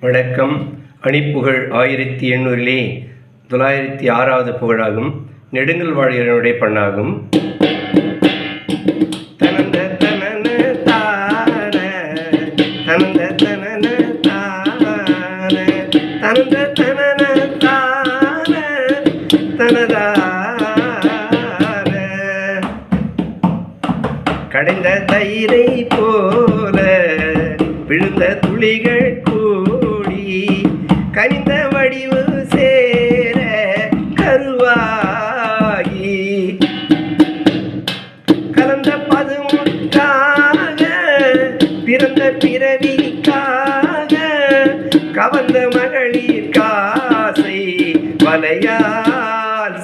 வணக்கம். அணிப்புகழ் ஆயிரத்தி எண்ணூறிலே தொள்ளாயிரத்தி ஆறாவது புகழாகும். நெடுங்கல் வாழியனுடைய பண்ணாகும். தனந்த தனன தான, தனந்த தனன தான, தனந்த தனன தான, தனதான. கடைந்த தயிரை போல விழுந்த துளிகள் கூடி பிறவிக்காக கவர்ந்த மகளிர் காசை வலையால்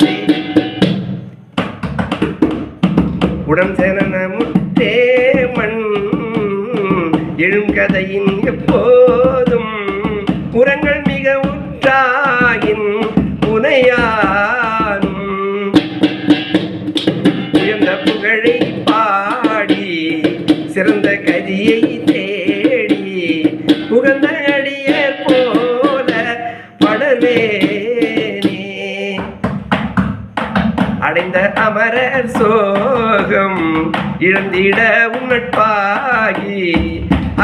உடம் சேனன முட்டே மண் எழும் கதையின் எப்போதும் புறங்கள் மிக உற்றாயின் புனையானும். உயர்ந்த புகழை பாடி சிறந்த கதியை தே புகழ்ந்த அடியர் போல படவேனே அடைந்த அமரர் சோகம் இழந்திட உன்னட்பாகி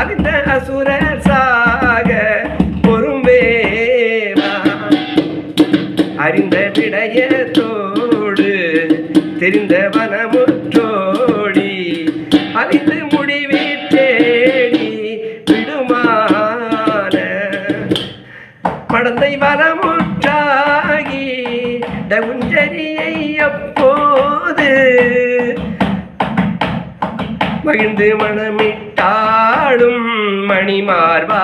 அறிந்த அசுரர் சாக பொறும்பேவா அறிந்த விடயத்தோடு தெரிந்த வனமுற்றோடி அறிந்து மடந்தை வரமுற்றாகி டவுஞ்சரியை அப்போது மகிழ்ந்து மனமிட்டாடும் மணிமார்வா.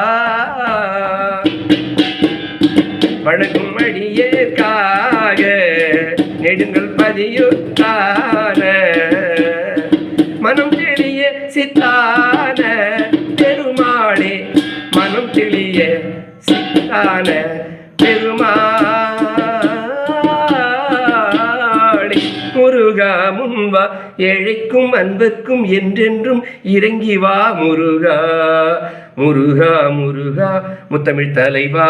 வணங்கும் அடியேற்காக நெடுங்கள் பதியுத்தான மனம் தெளிய சித்தான பெருமாளே மனம் தெளிய சித்தான பெருமாடி முருகா முன்வா ஏழைக்கும் அன்பர்க்கும் என்றென்றும் இறங்கி வா முருகா. முருகா முருகா முத்தமிழ் தலைவா